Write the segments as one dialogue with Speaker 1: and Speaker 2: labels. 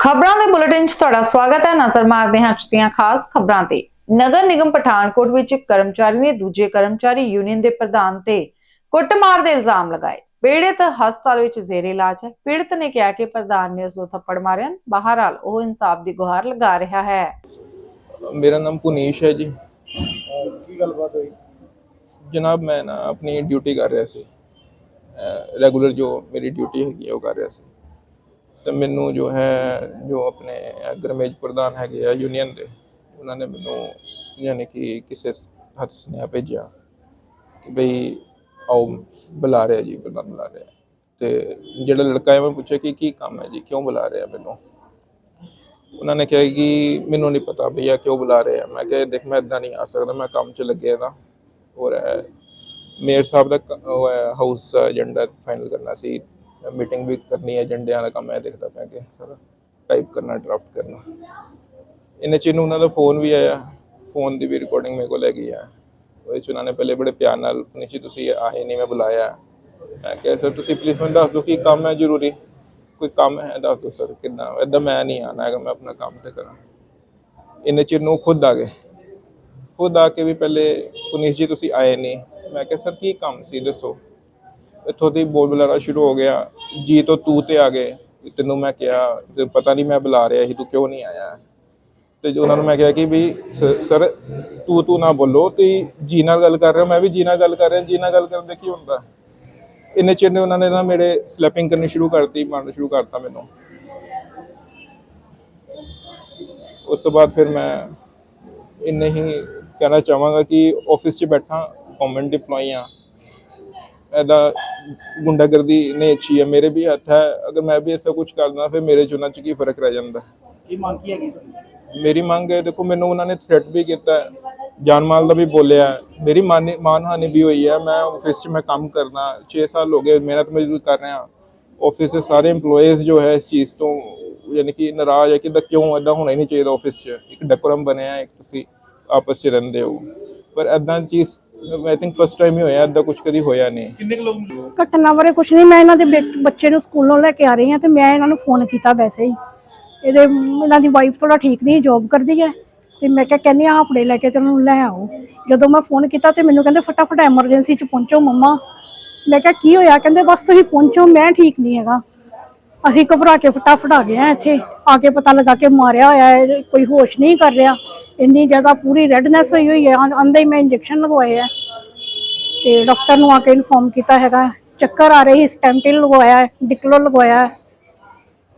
Speaker 1: ਖਬਰਾਂ ਦੇ ਬੁਲੇਟਿਨ 'ਚ ਤੁਹਾਡਾ ਸਵਾਗਤ ਹੈ। ਨਜ਼ਰ ਮਾਰਦੇ ਹਾਂ ਅੱਜ ਦੀਆਂ ਖਾਸ ਖਬਰਾਂ ਤੇ। ਨਗਰ ਨਿਗਮ ਪਠਾਨਕੋਟ ਵਿੱਚ ਇੱਕ ਕਰਮਚਾਰੀ ਨੇ ਦੂਜੇ ਕਰਮਚਾਰੀ ਯੂਨੀਅਨ ਦੇ ਪ੍ਰਧਾਨ ਤੇ ਕੁੱਟਮਾਰ ਦੇ ਇਲਜ਼ਾਮ ਲਗਾਏ। ਪੀੜਤ ਹਸਪਤਾਲ ਵਿੱਚ ਜ਼ੇਰੇ ਇਲਾਜ ਹੈ। ਪੀੜਤ ਨੇ ਕਿਹਾ ਕਿ ਪ੍ਰਧਾਨ ਨੇ ਉਸ ਨੂੰ ਥੱਪੜ ਮਾਰਿਆ। ਬਹਰਹਾਲ ਉਹ ਇਨਸਾਫ ਦੀ ਗੁਹਾਰ ਲਗਾ ਰਿਹਾ ਹੈ।
Speaker 2: ਮੇਰਾ ਨਾਮ ਪੁਨੀਸ਼ ਹੈ ਜੀ।
Speaker 3: ਕੀ ਗੱਲਬਾਤ ਹੋਈ?
Speaker 2: ਜਨਾਬ ਮੈਂ ਨਾ ਆਪਣੀ ਡਿਊਟੀ ਕਰ ਰਿਹਾ ਸੀ। ਰੈਗੂਲਰ ਜੋ ਮੇਰੀ ਡਿਊਟੀ ਹੈਗੀ ਹੈ ਉਹ ਕਰ ਰਿਹਾ ਸੀ। ਤੇ ਮੈਨੂੰ ਜੋ ਹੈ, ਜੋ ਆਪਣੇ ਗਰਮੇਜ ਪ੍ਰਧਾਨ ਹੈਗੇ ਆ ਯੂਨੀਅਨ ਦੇ, ਉਹਨਾਂ ਨੇ ਮੈਨੂੰ ਯਾਨੀ ਕਿ ਕਿਸੇ ਹੱਥ ਸੁਨੇਹਾ ਭੇਜਿਆ ਕਿ ਬਈ ਆਓ ਬੁਲਾ ਰਿਹਾ ਜੀ ਪ੍ਰਧਾਨ ਬੁਲਾ ਰਿਹਾ। ਤੇ ਜਿਹੜਾ ਲੜਕਾ ਹੈ, ਮੈਂ ਪੁੱਛਿਆ ਕਿ ਕੀ ਕੰਮ ਹੈ ਜੀ, ਕਿਉਂ ਬੁਲਾ ਰਿਹਾ ਮੈਨੂੰ? ਉਹਨਾਂ ਨੇ ਕਿਹਾ ਕਿ ਮੈਨੂੰ ਨਹੀਂ ਪਤਾ ਭਈਆ ਕਿਉਂ ਬੁਲਾ ਰਹੇ ਆ। ਮੈਂ ਕਿਹਾ, ਦੇਖ, ਮੈਂ ਇਦਾਂ ਨਹੀਂ ਆ ਸਕਦਾ, ਮੈਂ ਕੰਮ 'ਚ ਲੱਗਿਆ ਨਾ। ਔਰ ਮੇਅਰ ਸਾਹਿਬ ਦਾ ਉਹ ਹੈ ਹਾਊਸ ਏਜੰਡਾ ਫਾਈਨਲ ਕਰਨਾ ਸੀ। ਮੀਟਿੰਗ ਵੀ ਕਰਨੀ ਏਜੰਡਿਆਂ ਦਾ ਕੰਮ ਮੈਂ ਦੇਖਦਾ ਪਿਆ ਕਿ ਸਰ ਟਾਈਪ ਕਰਨਾ ਡਰਾਫਟ ਕਰਨਾ। ਇਹਨੇ ਚ ਨੂੰ ਉਹਨਾਂ ਦਾ ਫੋਨ ਵੀ ਆਇਆ। ਫੋਨ ਦੀ ਵੀ ਰਿਕਾਰਡਿੰਗ ਮੇਰੇ ਕੋਲ ਹੈਗੀ ਆ। ਉਹਦੇ ਚ ਉਹਨਾਂ ਨੇ ਪਹਿਲੇ ਬੜੇ ਪਿਆਰ ਨਾਲ ਨਿਸ਼ੀ ਤੁਸੀਂ ਆਏ ਨਹੀਂ ਮੈਂ ਬੁਲਾਇਆ। ਮੈਂ ਕਿਹਾ ਸਰ ਤੁਸੀਂ ਪਲੀਜ਼ ਮੈਨੂੰ ਦੱਸ ਦਿਓ ਕੀ ਕੰਮ ਹੈ ਜ਼ਰੂਰੀ? ਕੋਈ ਕੰਮ ਹੈ, ਦੱਸ ਦਿਓ ਸਰ ਕਿੰਨਾ ਏਦਾਂ ਮੈਂ ਨਹੀਂ ਆਣਾ ਹੈਗਾ, ਮੈਂ ਆਪਣਾ ਕੰਮ ਤੇ ਕਰਾਂ। ਇੰਨੇ ਚਿਰ ਨੂੰ ਖੁਦ ਆ ਗਏ। ਖੁਦ ਆ ਕੇ ਵੀ ਪਹਿਲੇ ਪੁਨੀਸ਼ ਜੀ ਤੁਸੀਂ ਆਏ ਨਹੀਂ ਮੈਂ ਕਿਹਾ ਸਰ ਕੀ ਕੰਮ ਸੀ? ਦੱਸੋ। ਇੱਥੋਂ ਦੀ ਬੋਲ ਬੁਲਾਰਾ ਸ਼ੁਰੂ ਹੋ ਗਿਆ। ਜੀ ਤੋਂ ਤੂੰ ਤੇ ਆ ਗਏ। ਤੈਨੂੰ ਮੈਂ ਕਿਹਾ ਤੇ ਪਤਾ ਨਹੀਂ ਮੈਂ ਬੁਲਾ ਰਿਹਾ ਸੀ, ਤੂੰ ਕਿਉਂ ਨਹੀਂ ਆਇਆ? ਤੇ ਜੋ ਉਹਨਾਂ ਨੂੰ ਮੈਂ ਕਿਹਾ ਕਿ ਵੀ ਸਰ, ਤੂੰ ਤੂੰ ਨਾ ਬੋਲੋ ਤੁਸੀਂ ਜੀ ਨਾਲ ਗੱਲ ਕਰ ਰਹੇ ਮੈਂ ਵੀ ਜੀ ਨਾਲ ਗੱਲ ਕਰ ਰਿਹਾ, ਜੀ ਨਾਲ ਗੱਲ ਕਰਨ ਦੇ ਕੀ ਹੁੰਦਾ? ਇੰਨੇ ਚਿਰ ਨੇ ਉਹਨਾਂ ਨੇ ਨਾ ਮੇਰੇ ਸਲੈਪਿੰਗ ਕਰਨੀ ਸ਼ੁਰੂ ਕਰਤੀ, ਮਾਰਨਾ ਸ਼ੁਰੂ ਕਰਤਾ ਮੈਨੂੰ। ਉਸ ਤੋਂ ਬਾਅਦ ਫਿਰ ਮੈਂ ਇੰਨੇ ਹੀ ਕਹਿਣਾ ਚਾਹਾਂਗਾ ਕਿ ਆਫਿਸ 'ਚ ਬੈਠਾ ਗਵਰਨਮੈਂਟ EMPLOYE ਆ ਇਹਦਾ ਗੁੰਡਾਗਰਦੀ ਨੇ ਅੱਛੀ ਹੈ ਮੇਰੇ ਵੀ ਹੱਥ ਹੈ ਅਗਰ ਮੈਂ ਵੀ ਐਸਾ ਕੁਝ ਕਰਦਾ ਫਿਰ ਮੇਰੇ ਚ ਉਹਨਾਂ ਚ ਕੀ ਫ਼ਰਕ ਰਹਿ ਜਾਂਦਾ?
Speaker 3: ਕੀ ਮੰਗ ਕੀ ਹੈਗੀ
Speaker 2: ਮੇਰੀ ਮੰਗ ਹੈ ਦੇਖੋ ਮੈਨੂੰ ਉਹਨਾਂ ਨੇ ਥ੍ਰੈਟ ਵੀ ਕੀਤਾ ਹੈ, ਜਾਨ ਮਾਲ ਦਾ ਵੀ ਬੋਲਿਆ ਮੇਰੀ ਮਾਨ ਮਾਨਹਾਨੀ ਵੀ ਹੋਈ ਹੈ ਮੈਂ ਆਫਿਸ 'ਚ ਮੈਂ ਕੰਮ ਕਰਨਾ 6 ਸਾਲ ਹੋ ਗਏ ਮਿਹਨਤ ਮਜ਼ਦੂਰੀ ਕਰ ਰਿਹਾ ਆਫਿਸ ਦੇ ਸਾਰੇ EMPLOYEES ਜੋ ਹੈ ਇਸ ਚੀਜ਼ ਤੋਂ ਯਾਨੀ ਕਿ ਨਾਰਾਜ਼ ਹੈ ਕਿ ਦਾ ਕਿਉਂ ਐਦਾਂ ਹੋਣਾ ਹੀ ਨਹੀਂ ਚਾਹੀਦਾ ਆਫਿਸ 'ਚ ਇੱਕ ਡੈਕੋਰਮ ਬਣਿਆ ਇੱਕ ਤੁਸੀਂ ਆਪਸ 'ਚ ਰਹਿੰਦੇ ਹੋ ਪਰ ਐਦਾਂ ਚੀਜ਼ ਆਈ ਥਿੰਕ ਫਸਟ ਟਾਈਮ ਹੀ ਹੋਇਆ ਐਦਾਂ ਕੁਝ ਕਦੀ ਹੋਇਆ ਨਹੀਂ।
Speaker 3: ਕਿੰਨੇ ਕੁ ਲੋਕ
Speaker 4: ਘਟਨਾ ਬਾਰੇ ਕੁਝ ਨਹੀਂ ਮੈਂ ਇਹਨਾਂ ਦੇ ਬੱਚ- ਬੱਚੇ ਨੂੰ ਸਕੂਲੋਂ ਲੈ ਕੇ ਆ ਰਹੀ ਹਾਂ ਤੇ ਮੈਂ ਇਹਨਾਂ ਨੂੰ ਫੋਨ ਕੀਤਾ ਵੈਸੇ ਹੀ। ਇਹਦੇ ਇਹਨਾਂ ਦੀ ਵਾਈਫ ਥੋੜਾ ਠੀਕ ਨਹੀਂ ਜੌਬ ਕਰਦੀ ਹੈ। ਤੇ ਮੈਂ ਕਿਹਾ ਕਹਿੰਦੀ ਆ ਆਪਣੇ ਲੈ ਕੇ ਤੇ ਉਹਨੂੰ ਲੈ ਆਓ। ਜਦੋਂ ਮੈਂ ਫੋਨ ਕੀਤਾ ਤੇ ਮੈਨੂੰ ਕਹਿੰਦੇ ਫਟਾਫਟ ਐਮਰਜੈਂਸੀ ਚ ਪਹੁੰਚੋ ਮੰਮਾ। ਮੈਂ ਕਿਹਾ ਕੀ ਹੋਇਆ? ਕਹਿੰਦੇ ਬਸ ਤੁਸੀਂ ਪਹੁੰਚੋ ਮੈਂ ਠੀਕ ਨਹੀਂ ਹੈਗਾ। ਅਸੀਂ ਘਬਰਾ ਕੇ ਫਟਾਫਟ ਆ ਗਏ ਆ ਇੱਥੇ। ਆ ਕੇ ਪਤਾ ਲੱਗਾ ਕਿ ਮਾਰਿਆ ਹੋਇਆ ਹੈ ਕੋਈ ਹੋਸ਼ ਨਹੀਂ ਕਰ ਰਿਹਾ। ਇੰਨੀ ਜਗ੍ਹਾ ਪੂਰੀ ਰੈਡਨੈਸ ਹੋਈ ਹੋਈ ਹੈ ਅੰਦਰ ਹੀ ਮੈਂ ਇੰਜੈਕਸ਼ਨ ਲਗਵਾਏ ਆ। ਤੇ ਡਾਕਟਰ ਨੂੰ ਆ ਕੇ ਇਨਫੋਰਮ ਕੀਤਾ ਹੈਗਾ। ਚੱਕਰ ਆ ਰਹੀ ਸਟੈਂਟਿਲ ਲਗਵਾਇਆ ਡਿਕਲੋ ਲਗਵਾਇਆ।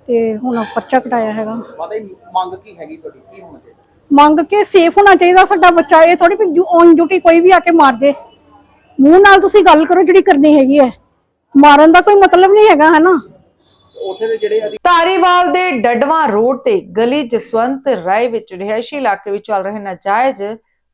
Speaker 4: ਤੇ ਹੁਣ ਪਰਚਾ ਕਟਾਇਆ ਹੈਗਾ।
Speaker 3: ਮਾਤਾ ਜੀ ਮੰਗ ਕੀ ਹੈਗੀ ਤੁਹਾਡੀ? ਕੀ ਹੋਣਾ ਚਾਹੀਦਾ?
Speaker 4: ਮੰਗ ਕੇ ਸੇਫ ਹੋਣਾ ਚਾਹੀਦਾ ਸਾਡਾ ਬੱਚਾ। ਇਹ ਥੋੜੀ ਵੀ ਔਨ ਡਿਊਟੀ ਕੋਈ ਵੀ ਆ ਕੇ ਮਾਰ ਦੇ। ਮੂੰਹ ਨਾਲ ਤੁਸੀਂ ਗੱਲ ਕਰੋ ਜਿਹੜੀ ਕਰਨੀ ਹੈਗੀ ਹੈ। ਮਾਰਨ ਦਾ ਕੋਈ ਮਤਲਬ ਨਹੀਂ ਹੈਗਾ ਹੈਨਾ?
Speaker 3: ਉੱਥੇ ਦੇ ਜਿਹੜੇ
Speaker 1: ਧਾਰੀਵਾਲ ਦੇ ਡੱਡਵਾਂ ਰੋਡ ਤੇ ਗਲੀ ਜਸਵੰਤ ਰਾਏ ਵਿੱਚ ਰਿਹਾਇਸ਼ੀ ਇਲਾਕੇ ਵਿੱਚ ਚੱਲ ਰਹੇ ਨਾਜਾਇਜ਼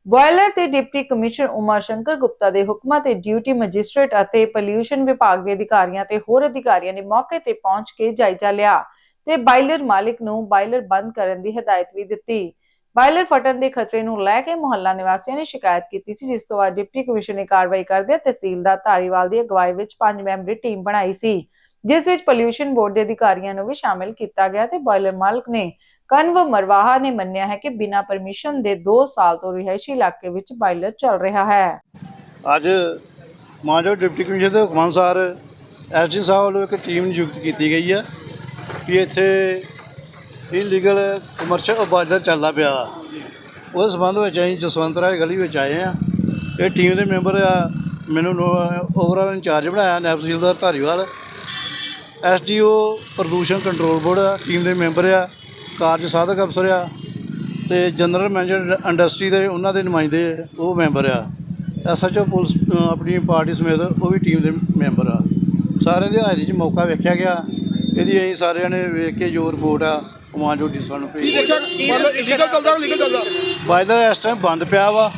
Speaker 1: ਬੋਇਲਰ ਤੇ ਡਿਪਟੀ ਕਮਿਸ਼ਨਰ ਉਮਾ ਸ਼ੰਕਰ ਗੁਪਤਾ ਦੇ ਹੁਕਮਾਂ ਤੇ ਡਿਊਟੀ ਮੈਜਿਸਟ੍ਰੇਟ ਅਤੇ ਪੋਲਿਊਸ਼ਨ ਵਿਭਾਗ ਦੇ ਅਧਿਕਾਰੀਆਂ ਤੇ ਹੋਰ ਅਧਿਕਾਰੀਆਂ ਨੇ ਮੌਕੇ ਤੇ ਪਹੁੰਚ ਕੇ ਜਾਇਜ਼ਾ ਲਿਆ ਤੇ ਬਾਇਲਰ ਮਾਲਿਕ ਨੂੰ ਬਾਇਲਰ ਬੰਦ ਕਰਨ ਦੀ ਹਦਾਇਤ ਵੀ ਦਿੱਤੀ। ਬਾਇਲਰ ਫਟਣ ਦੇ ਖਤਰੇ ਨੂੰ ਲੈ ਕੇ ਮੁਹੱਲਾ ਨਿਵਾਸੀਆਂ ਨੇ ਸ਼ਿਕਾਇਤ ਕੀਤੀ ਸੀ, ਜਿਸ ਤੋਂ ਬਾਅਦ ਡਿਪਟੀ ਕਮਿਸ਼ਨਰ ਨੇ ਕਾਰਵਾਈ ਕਰਦੇ ਤਹਿਸੀਲਦਾਰ ਧਾਰੀਵਾਲ ਦੀ ਅਗਵਾਈ ਵਿੱਚ ਪੰਜ ਮੈਂਬਰੀ ਟੀਮ ਬਣਾਈ ਸੀ। ਜਿਸ ਵਿੱਚ ਪੋਲਿਊਸ਼ਨ ਬੋਰਡ ਦੇ ਅਧਿਕਾਰੀਆਂ ਨੂੰ ਵੀ ਸ਼ਾਮਿਲ ਕੀਤਾ ਗਿਆ ਤੇ ਬਾਇਲਰ ਮਾਲਕ ਨੇ ਕਨਵ ਮਰਵਾਹਾ ਨੇ ਮੰਨਿਆ ਹੈ ਕਿ ਬਿਨਾਂ ਪਰਮਿਸ਼ਨ ਦੇ 2 ਸਾਲ ਤੋਂ ਰਿਹਾਇਸ਼ੀ ਇਲਾਕੇ ਵਿੱਚ ਬਾਇਲਰ ਚੱਲ ਰਿਹਾ ਹੈ।
Speaker 5: ਅੱਜ ਮਾਨਯੋਗ ਡਿਪਟੀ ਕਮਿਸ਼ਨਰ ਦੇ ਹੁਕਮ ਅਨੁਸਾਰ ਐਸਡੀ ਸਾਹਿਬ ਵੱਲੋਂ ਇੱਕ ਟੀਮ ਨਿਯੁਕਤ ਕੀਤੀ ਗਈ ਹੈ ਵੀ ਇੱਥੇ ਇਲੀਗਲ ਕਮਰਸ਼ੀਅਲ ਬਾਜ਼ਾਰ ਚੱਲਦਾ ਪਿਆ ਉਸ ਸੰਬੰਧ ਵਿੱਚ ਅਸੀਂ ਜਸਵੰਤ ਰਾਏ ਗਲੀ ਵਿੱਚ ਆਏ ਆ ਇਹ ਟੀਮ ਦੇ ਮੈਂਬਰ ਆ। ਮੈਨੂੰ ਓਵਰਆਲ ਇੰਚਾਰਜ ਬਣਾਇਆ ਨਾਇਬ ਤਹਿਸੀਲਦਾਰ ਧਾਰੀਵਾਲ। ਐਸਡੀਓ ਪ੍ਰਦੂਸ਼ਣ ਕੰਟਰੋਲ ਬੋਰਡ ਆ ਟੀਮ ਦੇ ਮੈਂਬਰ ਆ ਕਾਰਜ ਸਾਧਕ ਅਫਸਰ ਆ ਤੇ ਜਨਰਲ ਮੈਨੇਜਰ ਇੰਡਸਟਰੀ ਦੇ ਉਹਨਾਂ ਦੇ ਨੁਮਾਇੰਦੇ ਉਹ ਮੈਂਬਰ ਆ। ਐਸਐਚਓ ਪੁਲਿਸ ਆਪਣੀ ਪਾਰਟੀ ਸਮੇਤ ਉਹ ਵੀ ਟੀਮ ਦੇ ਮੈਂਬਰ ਆ। ਸਾਰਿਆਂ ਦੀ ਹਾਜ਼ਰੀ 'ਚ ਮੌਕਾ ਵੇਖਿਆ ਗਿਆ। ਇਹਦੀ ਅਸੀਂ ਸਾਰਿਆਂ ਨੇ ਵੇਖ ਕੇ ਜੋ ਰਿਪੋਰਟ ਆ ਕਮਾਂਡੋ ਡੀ ਸਾਨੂੰ ਭੇਜੀ।
Speaker 6: ਲੀਗਲ ਚੱਲਦਾ ਲੀਗਲ ਚੱਲਦਾ।
Speaker 5: ਬਾਇਦਰ ਇਸ ਟਾਈਮ ਬੰਦ ਪਿਆ ਵਾ।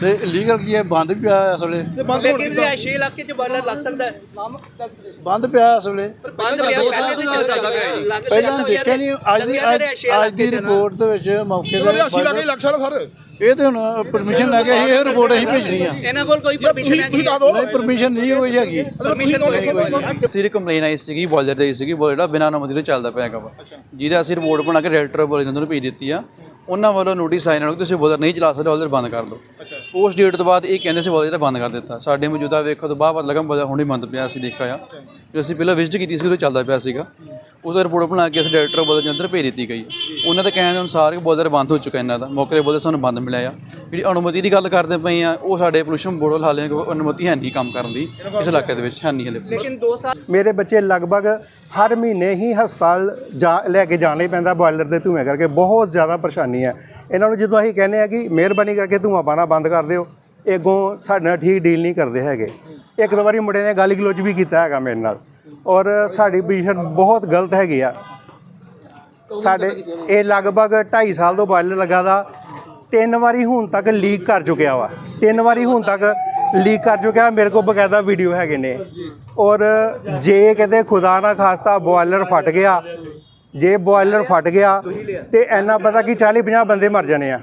Speaker 5: ਤੇ ਇਲੀਗਲ ਕੀ ਹੈ? ਬੰਦ ਵੀ ਪਿਆ ਇਸ ਵੇਲੇ।
Speaker 3: ਲੇਕਿਨ ਰਿਹਾਇਸ਼ੀ ਇਲਾਕੇ 'ਚ ਬਾਇਲਰ ਲੱਗ ਸਕਦਾ ਹੈ।
Speaker 5: ਬੰਦ ਪਿਆ ਇਸ ਵੇਲੇ।
Speaker 3: ਬੰਦ ਪਿਆ ਪਹਿਲੇ ਵੀ ਚੱਲਦਾ ਹੈ ਲੱਗ
Speaker 5: ਪਹਿਲਾਂ ਦੇਖਿਆ ਨਹੀਂ ਅੱਜ ਦੀ ਅੱਜ ਦੀ ਰਿਪੋਰਟ ਦੇ ਵਿੱਚ ਮੌਕੇ ਤੇ
Speaker 6: ਅਸੀਂ ਲੱਗੇ ਲੱਗ ਸਕਦਾ ਸਰ।
Speaker 5: ਇਹ ਤੇ ਹੁਣ ਪਰਮਿਸ਼ਨ ਲੈ ਕੇ ਅਸੀਂ ਇਹ ਰਿਪੋਰਟ ਅਸੀਂ ਭੇਜਣੀ ਆ।
Speaker 3: ਇਹਨਾਂ ਕੋਲ ਕੋਈ ਪਰਮਿਸ਼ਨ ਹੈ
Speaker 5: ਨਹੀਂ ਪਰਮਿਸ਼ਨ ਨਹੀਂ ਹੋਈ ਹੈਗੀ।
Speaker 3: ਪਰਮਿਸ਼ਨ ਕੋਈ
Speaker 7: ਤੇਰੀ ਕੰਪਲੇਨ ਆਈ ਸੀਗੀ ਬੋਇਲਰ ਦੀ ਸੀਗੀ ਬੋਇਲਰ ਜਿਹੜਾ ਬਿਨਾਂ ਅਨੁਮਤੀ ਤੋਂ ਚੱਲਦਾ ਪਿਆ ਹੈਗਾ ਵਾ। ਜਿਹਦਾ ਅਸੀਂ ਰਿਪੋਰਟ ਬਣਾ ਕੇ ਡਾਇਰੈਕਟਰ ਬੋਇਲਰ ਨੂੰ ਭੇਜ ਦਿੱਤੀ ਆ। ਉਹਨਾਂ ਵੱਲੋਂ ਨੋਟਿਸ ਆਇਆ ਨਾਲ ਕਿ ਤੁਸੀਂ ਬੋਇਲਰ ਨਹੀਂ ਚਲਾ ਸਕਦੇ ਬੋਇਲਰ ਬੰਦ ਕਰ ਦਿਓ। ਉਸ ਡੇਟ ਤੋਂ ਬਾਅਦ ਇਹ ਕਹਿੰਦੇ ਸੀ ਬੋਇਲਰ ਜਿਹੜਾ ਬੰਦ ਕਰ ਦਿੱਤਾ। ਸਾਡੇ ਮੌਜੂਦਾ ਵੇਖੋ ਤੋਂ ਬਾਅਦ ਪਤਾ ਲੱਗਾ ਬੋਇਲਰ ਹੁਣੇ ਬੰਦ ਪਿਆ ਅਸੀਂ ਦੇਖਿਆ ਆ। ਜੋ ਅਸੀਂ ਪਹਿਲਾਂ ਵਿਜ਼ਿਟ ਕੀਤੀ ਸੀ ਉਦੋਂ ਚੱਲਦਾ ਪਿਆ ਸੀਗਾ। ਉਸ ਦਾ ਰਿਪੋਰਟ ਬਣਾ ਕੇ ਅਸੀਂ ਡਾਇਰੈਕਟਰ ਬੋਇਲਰ ਦੇ ਅੰਦਰ ਭੇਜ ਦਿੱਤੀ ਗਈ। ਉਹਨਾਂ ਦੇ ਕਹਿਣ ਦੇ ਅਨੁਸਾਰ ਕਿ ਬੋਇਲਰ ਬੰਦ ਹੋ ਚੁੱਕਾ ਇਹਨਾਂ ਦਾ। ਮੌਕੇ ਤੇ ਬੋਇਲਰ ਸਾਨੂੰ ਬੰਦ ਮਿਲਿਆ। ਆ ਜਿਹੜੀ ਅਨੁਮਤੀ ਦੀ ਗੱਲ ਕਰਦੇ ਪਏ ਆ ਉਹ ਸਾਡੇ ਪੋਲੂਸ਼ਨ ਬੋਰਡ ਹਾਲੇ ਕੋਈ ਅਨੁਮਤੀ ਹੈ ਨਹੀਂ ਕੰਮ ਕਰਨ ਦੀ। ਇਸ ਇਲਾਕੇ ਦੇ ਵਿੱਚ ਹੈ ਨਹੀਂ ਹਲੇ।
Speaker 3: ਲੇਕਿਨ 2 ਸਾਲ
Speaker 8: ਮੇਰੇ ਬੱਚੇ ਲਗਭਗ ਹਰ ਮਹੀਨੇ ਹੀ ਹਸਪਤਾਲ ਜਾ ਲੈ ਕੇ ਜਾਣਾ ਹੀ ਪੈਂਦਾ ਬੋਇਲਰ ਦੇ ਧੂਏ ਕਰਕੇ। ਬਹੁਤ ਜ਼ਿਆਦਾ ਪਰੇਸ਼ਾਨੀ ਹੈ। ਇਹਨਾਂ ਨੂੰ ਜਦੋਂ ਅਸੀਂ ਕਹਿੰਦੇ ਆ ਕਿ ਮਿਹਰਬਾਨੀ ਕਰਕੇ ਧੂਆਂ ਪਾਣਾ ਬੰਦ ਕਰ ਦਿਓ ਅੱਗੋਂ ਸਾਡੇ ਨਾਲ ਠੀਕ ਡੀਲ ਨਹੀਂ ਕਰਦੇ ਹੈਗੇ। ਇੱਕ ਦੋ ਵਾਰੀ ਮੁੰਡੇ ਨੇ ਗਾਲੀ ਗਲੋਚ ਵੀ ਕੀਤਾ ਹੈਗਾ ਮੇਰੇ ਨਾਲ। ਔਰ ਸਾਡੀ ਪੋਜੀਸ਼ਨ ਬਹੁਤ ਗਲਤ ਹੈਗੀ ਆ। ਸਾਡੇ ਇਹ ਲਗਭਗ 2.5 ਸਾਲ ਤੋਂ ਬੋਇਲਰ ਲੱਗਾ ਦਾ, ਤਿੰਨ ਵਾਰੀ ਹੁਣ ਤੱਕ ਲੀਕ ਕਰ ਚੁੱਕਿਆ ਵਾ। ਤਿੰਨ ਵਾਰੀ ਹੁਣ ਤੱਕ ਲੀਕ ਕਰ ਚੁੱਕਿਆ, ਮੇਰੇ ਕੋਲ ਬਕਾਇਦਾ ਵੀਡੀਓ ਹੈਗੇ ਨੇ। ਔਰ ਜੇ ਕਿਤੇ ਖੁਦਾ ਨਾ ਖਾਸਤਾ ਬੋਇਲਰ ਫਟ ਗਿਆ, ਜੇ ਬੋਇਲਰ ਫਟ ਗਿਆ, ਤੇ ਇੰਨਾ ਪਤਾ ਕਿ 40 50 ਬੰਦੇ ਮਰ ਜਾਣੇ ਆ।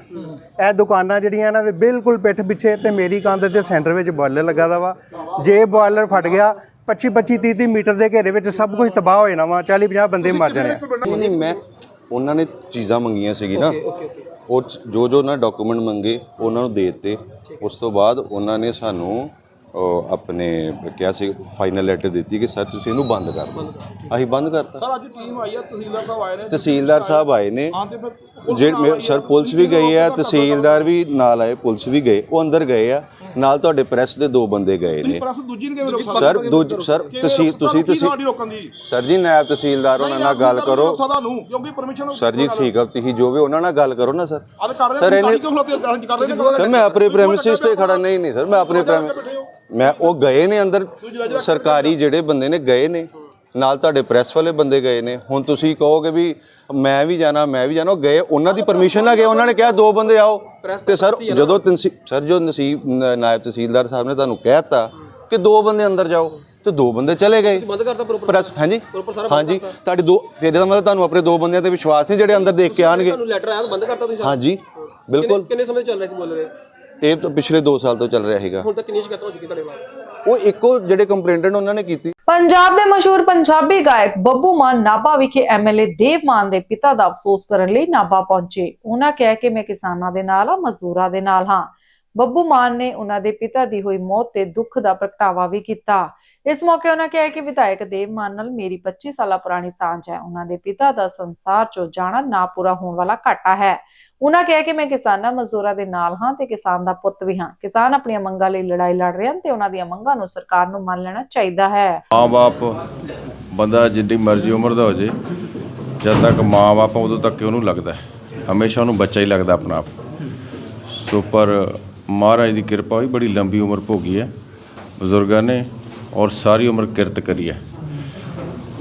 Speaker 8: ਇਹ ਦੁਕਾਨਾਂ ਜਿਹੜੀਆਂ ਇਹਨਾਂ ਦੇ ਬਿਲਕੁਲ ਪਿੱਠ ਪਿੱਛੇ ਤੇ ਮੇਰੀ ਕੰਧ ਦੇ ਸੈਂਟਰ ਵਿੱਚ ਬੋਇਲਰ ਲੱਗਾ ਦਾ ਵਾ। ਜੇ ਬੋਇਲਰ ਫਟ ਗਿਆ 25 25 30 30 ਮੀਟਰ ਦੇ ਘੇਰੇ ਵਿੱਚ ਸਭ ਕੁਝ ਤਬਾਹ ਹੋ ਜਾਣਾ ਵਾ 40 50 ਬੰਦੇ ਮਰ ਜਾਣੇ ਆ।
Speaker 9: ਨਹੀਂ ਨਹੀਂ ਮੈਂ ਉਹਨਾਂ ਨੇ ਚੀਜ਼ਾਂ ਮੰਗੀਆਂ ਸੀਗੀ ਨਾ। ਉਹ 'ਚ ਜੋ ਜੋ ਉਹਨਾਂ ਡਾਕੂਮੈਂਟ ਮੰਗੇ ਉਹਨਾਂ ਨੂੰ ਦੇ ਦਿੱਤੇ। ਉਸ ਤੋਂ ਬਾਅਦ ਉਹਨਾਂ ਨੇ ਸਾਨੂੰ ਅਹ, ਆਪਣੇ ਕਿਹਾ ਸੀ ਫਾਈਨਲ ਲੈਟਰ ਦਿੱਤੀ ਕਿ ਸਰ ਤੁਸੀਂ ਇਹਨੂੰ ਬੰਦ ਕਰ ਦਿਓ। ਅਸੀਂ ਬੰਦ ਕਰਤਾ।
Speaker 6: ਸਰ ਅੱਜ ਟੀਮ ਆਈ ਆ ਤਹਿਸੀਲਦਾਰ ਸਾਹਿਬ ਆਏ ਨੇ
Speaker 9: ਤਹਿਸੀਲਦਾਰ ਸਾਹਿਬ ਆਏ ਨੇ।
Speaker 6: ਹਾਂ ਤੇ ਫਿਰ
Speaker 9: ਜਿਹੜੇ ਸਰ ਪੁਲਿਸ ਵੀ ਗਈ ਹੈ ਤਹਿਸੀਲਦਾਰ ਵੀ ਨਾਲ ਆਏ ਪੁਲਿਸ ਵੀ ਗਏ ਉਹ ਅੰਦਰ ਗਏ ਆ। ਨਾਲ ਤੁਹਾਡੇ ਪ੍ਰੈਸ ਦੇ ਦੋ ਬੰਦੇ ਗਏ ਨੇ।
Speaker 6: ਪ੍ਰੈਸ ਦੂਜੀ ਨੂੰ ਕਿਵੇਂ ਰੋਕ ਸਕਦੇ
Speaker 9: ਸਰ ਦੂਜ ਸਰ ਤੁਸੀਂ ਤੁਸੀਂ ਤੁਸੀਂ ਸਰ ਜੀ ਨਾਇਬ ਤਹਿਸੀਲਦਾਰ ਉਹਨਾਂ ਨਾਲ ਗੱਲ ਕਰੋ।
Speaker 6: ਕਿਉਂਕਿ ਪਰਮਿਸ਼ਨ
Speaker 9: ਸਰ ਜੀ ਠੀਕ ਆ ਤੁਸੀਂ ਜੋ ਵੀ ਉਹਨਾਂ ਨਾਲ ਗੱਲ ਕਰੋ ਨਾ ਸਰ। ਸਰ ਇਹਨੇ ਸਰ ਮੈਂ ਆਪਣੇ ਪ੍ਰੈਮਿਸਿਸ ਤੇ ਖੜਾ? ਨਹੀਂ ਨਹੀਂ ਸਰ ਮੈਂ ਆਪਣੇ ਮੈਂ ਉਹ ਗਏ ਨੇ ਅੰਦਰ ਸਰਕਾਰੀ ਜਿਹੜੇ ਬੰਦੇ ਨੇ ਗਏ ਨੇ। ਨਾਲ ਤੁਹਾਡੇ ਪ੍ਰੈਸ ਵਾਲੇ ਬੰਦੇ ਗਏ ਨੇ। ਹੁਣ ਤੁਸੀਂ ਕਹੋਗੇ ਵੀ ਮੈਂ ਵੀ ਜਾਣਾ ਮੈਂ ਵੀ ਜਾਣਾ। ਉਹ ਗਏ ਉਹਨਾਂ ਦੀ ਪਰਮਿਸ਼ਨ ਨਾਲ ਗਏ ਉਹਨਾਂ ਨੇ ਕਿਹਾ ਦੋ ਬੰਦੇ ਆਓ। ਤੇ ਸਰ ਜਦੋਂ ਸਰ ਜੋ ਨਸੀਬ ਨਾਇਬ ਤਹਿਸੀਲਦਾਰ ਸਾਹਿਬ ਨੇ ਤੁਹਾਨੂੰ ਕਹਿਤਾ ਕਿ ਦੋ ਬੰਦੇ ਅੰਦਰ ਜਾਓ ਤੇ ਦੋ ਬੰਦੇ ਚਲੇ ਗਏ। ਬੰਦ ਕਰਤਾ ਪ੍ਰੋਪਰ ਹਾਂਜੀ? ਹਾਂਜੀ। ਤੁਹਾਡੇ ਦੋ ਫਿਰ ਇਹਦਾ ਮਤਲਬ ਤੁਹਾਨੂੰ ਆਪਣੇ ਦੋ ਬੰਦਿਆਂ ਤੇ ਵਿਸ਼ਵਾਸ ਨਹੀਂ ਜਿਹੜੇ ਅੰਦਰ ਦੇਖ ਕੇ ਆਣਗੇ
Speaker 10: ਤੁਹਾਨੂੰ ਲੈਟਰ ਆਇਆ ਬੰਦ ਕਰਤਾ ਤੁਸੀਂ
Speaker 9: ਹਾਂਜੀ। ਬਿਲਕੁਲ।
Speaker 10: ਕਿੰਨੇ ਸਮੇਂ ਤੋਂ ਚੱਲ ਰਿਹਾ ਸੀ ਬੋਲ ਰਹੇ?
Speaker 9: ਇਹ ਤਾਂ ਪਿਛਲੇ 2 ਸਾਲ ਤੋਂ ਚੱਲ ਰਿਹਾ ਹੈਗਾ
Speaker 10: ਹੁਣ ਤੱਕ ਕਿੰਨੀ ਸ਼ਿਕਾਇਤ ਹੋ ਚੁੱਕੀ ਤੁਹਾਡੇ ਵੱਲ?
Speaker 9: ਉਹ ਇੱਕੋ ਜਿਹੜੇ ਕੰਪਲੇਂਟੈਂਟ ਉਹਨਾਂ ਨੇ ਕੀਤੀ।
Speaker 1: ਪੰਜਾਬ ਦੇ ਮਸ਼ਹੂਰ ਪੰਜਾਬੀ ਗਾਇਕ ਬੱਬੂ ਮਾਨ ਨਾਭਾ ਵਿਖੇ ਐਮਐਲਏ ਦੇਵ ਮਾਨ ਦੇ ਪਿਤਾ ਦਾ ਅਫਸੋਸ ਕਰਨ ਲਈ ਨਾਭਾ ਪਹੁੰਚੇ। ਉਹਨਾਂ ਕਿਹਾ ਕਿ ਮੈਂ ਕਿਸਾਨਾਂ ਦੇ ਨਾਲ ਹਾਂ, ਮਜ਼ਦੂਰਾਂ ਦੇ ਨਾਲ ਹਾਂ। ਬੱਬੂ ਮਾਨ ਨੇ ਉਹਨਾਂ ਦੇ ਪਿਤਾ ਦੀ ਹੋਈ ਮੌਤ ਤੇ ਦੁੱਖ ਦਾ ਪ੍ਰਗਟਾਵਾ ਵੀ ਕੀਤਾ। ਇਸ ਮੌਕੇ ਉਹਨਾਂ ਕਿਹਾ ਕਿ ਵਿਧਾਇਕ ਦੇਵ ਮਾਨ ਨਾਲ ਮੇਰੀ 25 ਸਾਲਾ ਪੁਰਾਣੀ ਸਾਂਝ ਹੈ। ਉਹਨਾਂ ਦੇ ਪਿਤਾ ਦਾ ਸੰਸਾਰ ਚੋਂ ਜਾਣਾ ਨਾ ਪੂਰਾ ਹੋਣ ਵਾਲਾ ਘਾਟਾ ਹੈ। ਉਹਨਾਂ ਕਿਹਾ ਕਿ ਮੈਂ ਕਿਸਾਨਾਂ ਮਜ਼ਦੂਰਾਂ ਦੇ ਨਾਲ ਹਾਂ ਤੇ ਕਿਸਾਨ ਦਾ ਪੁੱਤ ਵੀ ਹਾਂ। ਕਿਸਾਨ ਆਪਣੀਆਂ ਮੰਗਾਂ ਲਈ ਲੜਾਈ ਲੜ ਰਹੇ ਹਨ ਤੇ ਉਹਨਾਂ ਦੀਆਂ ਮੰਗਾਂ ਨੂੰ ਸਰਕਾਰ ਨੂੰ ਮੰਨ ਲੈਣਾ ਚਾਹੀਦਾ ਹੈ।
Speaker 11: ਮਾਂ-ਬਾਪ, ਬੰਦਾ ਜਿੰਨੀ ਮਰਜ਼ੀ ਉਮਰ ਦਾ ਹੋ ਜੇ, ਜਦ ਤੱਕ ਮਾਂ-ਬਾਪ ਆ, ਉਦੋਂ ਤੱਕ ਉਹਨੂੰ ਲੱਗਦਾ ਹਮੇਸ਼ਾ ਉਹਨੂੰ ਬੱਚਾ ਹੀ ਲੱਗਦਾ ਆਪਣਾ ਆਪ। ਸੋ ਪਰ ਮਹਾਰਾਜ ਦੀ ਕਿਰਪਾ ਹੋਈ, ਬੜੀ ਲੰਬੀ ਉਮਰ ਭੋਗੀ ਹੈ। ਬਜ਼ੁਰਗਾਂ ਨੇ ਔਰ ਸਾਰੀ ਉਮਰ ਕਿਰਤ ਕਰੀ ਹੈ।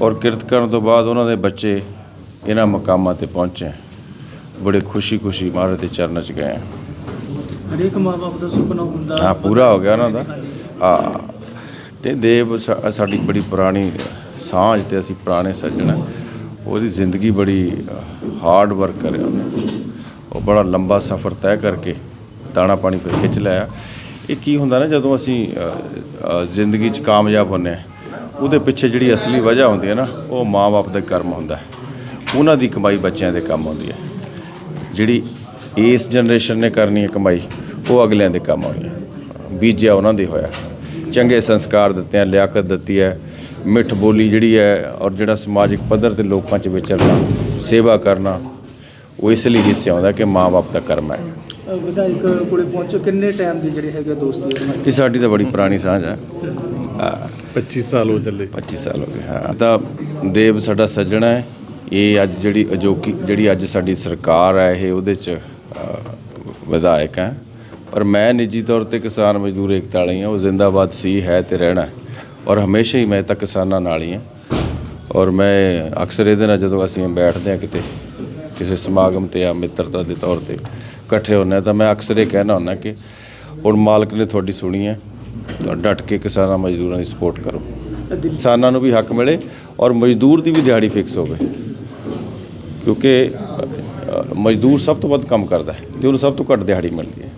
Speaker 11: ਔਰ ਕਿਰਤ ਕਰਨ ਤੋਂ ਬਾਅਦ ਉਹਨਾਂ ਦੇ ਬੱਚੇ ਇਹਨਾਂ ਮਕਾਮਾਂ ਤੇ ਪਹੁੰਚੇ ਬੜੇ ਖੁਸ਼ੀ-ਖੁਸ਼ੀ ਮਹਾਰਾਜ ਦੇ ਚਰਨਾਂ 'ਚ ਗਏ
Speaker 3: ਹਰੇਕ ਮਾਪੇ ਦਾ ਸੁਪਨਾ ਹੁੰਦਾ।
Speaker 11: ਹਾਂ ਪੂਰਾ ਹੋ ਗਿਆ ਉਹਨਾਂ ਦਾ। ਹਾਂ। ਤੇ ਦੇਵ ਸਾਡੀ ਬੜੀ ਪੁਰਾਣੀ ਸਾਂਝ ਤੇ ਅਸੀਂ ਪੁਰਾਣੇ ਸੱਜਣ। ਉਹਦੀ ਜ਼ਿੰਦਗੀ ਬੜੀ ਹਾਰਡ ਵਰਕ ਕਰਿਆ ਉਹਨੇ। ਉਹ ਬੜਾ ਲੰਬਾ ਸਫ਼ਰ ਤੈਅ ਕਰਕੇ ਦਾਣਾ ਪਾਣੀ ਫਿਰ ਖਿੱਚ ਲਿਆ। ਇਹ ਕੀ ਹੁੰਦਾ ਨਾ ਜਦੋਂ ਅਸੀਂ ਜ਼ਿੰਦਗੀ 'ਚ ਕਾਮਯਾਬ ਹੁੰਦੇ ਹਾਂ, ਉਹਦੇ ਪਿੱਛੇ ਜਿਹੜੀ ਅਸਲੀ ਵਜ੍ਹਾ ਹੁੰਦੀ ਹੈ ਨਾ, ਉਹ ਮਾਂ-ਬਾਪ ਦਾ ਕਰਮ ਹੁੰਦਾ ਉਹਨਾਂ ਦੀ ਕਮਾਈ ਬੱਚਿਆਂ ਦੇ ਕੰਮ ਆਉਂਦੀ ਹੈ। ਜਿਹੜੀ ਇਸ ਜਨਰੇਸ਼ਨ ਨੇ ਕਰਨੀ ਹੈ ਕਮਾਈ, ਉਹ ਅਗਲਿਆਂ ਦੇ ਕੰਮ ਆਉਣੀ ਹੈ। ਬੀਜਿਆ ਉਹਨਾਂ ਦੇ ਹੋਇਆ। ਚੰਗੇ ਸੰਸਕਾਰ ਦਿੱਤੇ ਆ, ਲਿਆਕਤ ਦਿੱਤੀ ਹੈ। ਮਿੱਠ ਬੋਲੀ ਜਿਹੜੀ ਹੈ ਔਰ ਜਿਹੜਾ ਸਮਾਜਿਕ ਪੱਧਰ ਤੇ ਲੋਕਾਂ 'ਚ ਵਿਚਰਨਾ, ਸੇਵਾ ਕਰਨਾ, ਉਹ ਇਸ ਲਈ ਹਿੱਸੇ ਆਉਂਦਾ ਕਿ ਮਾਂ-ਬਾਪ ਦਾ ਕਰਮ ਹੈ।
Speaker 3: ਵਿਧਾਇਕ ਕੋਲੇ ਪਹੁੰਚੋ ਕਿੰਨੇ ਟਾਈਮ ਦੀ ਜਿਹੜੀ ਹੈਗੀ ਆ ਦੋਸਤੀ ਹੈ
Speaker 11: ਇਹ ਸਾਡੀ ਤਾਂ ਬੜੀ ਪੁਰਾਣੀ ਸਾਂਝ ਹੈ ਹਾਂ।
Speaker 5: 25 ਸਾਲ ਹੋ ਚੱਲੇ।
Speaker 11: 25 ਸਾਲ ਹੋ ਗਏ ਹਾਂ। ਤਾਂ ਦੇਵ ਸਾਡਾ ਸੱਜਣਾ ਹੈ। ਇਹ ਅੱਜ ਜਿਹੜੀ ਅਜੋਕੀ ਜਿਹੜੀ ਅੱਜ ਸਾਡੀ ਸਰਕਾਰ ਹੈ ਇਹ ਉਹਦੇ ਚ ਅ, ਵਿਧਾਇਕ ਹੈ। ਪਰ ਮੈਂ ਨਿੱਜੀ ਤੌਰ ਤੇ ਕਿਸਾਨ ਮਜ਼ਦੂਰ ਏਕਤਾ ਵਾਲੀ ਹਾਂ। ਉਹ ਜ਼ਿੰਦਾਬਾਦ ਸੀ ਹੈ ਤੇ ਰਹਿਣਾ ਹੈ। ਔਰ ਹਮੇਸ਼ਾ ਹੀ ਮੈਂ ਤਾਂ ਕਿਸਾਨਾਂ ਨਾਲ ਹੀ ਹਾਂ। ਔਰ ਮੈਂ ਅਕਸਰ ਇਹਦੇ ਨਾਲ ਜਦੋਂ ਅਸੀਂ ਬੈਠਦੇ ਹਾਂ ਕਿਤੇ ਕਿਸੇ ਸਮਾਗਮ ਤੇ ਜਾਂ ਮਿੱਤਰਤਾ ਦੇ ਤੌਰ ਤੇ ਇਕੱਠੇ ਹੁੰਦੇ ਹਾਂ ਤਾਂ ਮੈਂ ਅਕਸਰ ਇਹ ਕਹਿਣਾ ਹੁੰਦਾ ਕਿ ਹੁਣ ਮਾਲਕ ਨੇ ਤੁਹਾਡੀ ਸੁਣੀ ਹੈ, ਤਾਂ ਡਟ ਕੇ ਕਿਸਾਨਾਂ ਮਜ਼ਦੂਰਾਂ ਦੀ ਸਪੋਰਟ ਕਰੋ। ਕਿਸਾਨਾਂ ਨੂੰ ਵੀ ਹੱਕ ਮਿਲੇ ਔਰ ਮਜ਼ਦੂਰ ਦੀ ਵੀ ਦਿਹਾੜੀ ਫਿਕਸ ਹੋਵੇ। ਕਿਉਂਕਿ ਮਜ਼ਦੂਰ ਸਭ ਤੋਂ ਵੱਧ ਕੰਮ ਕਰਦਾ ਹੈ ਤੇ ਉਹਨੂੰ ਸਭ ਤੋਂ ਘੱਟ ਦਿਹਾੜੀ ਮਿਲਦੀ ਹੈ।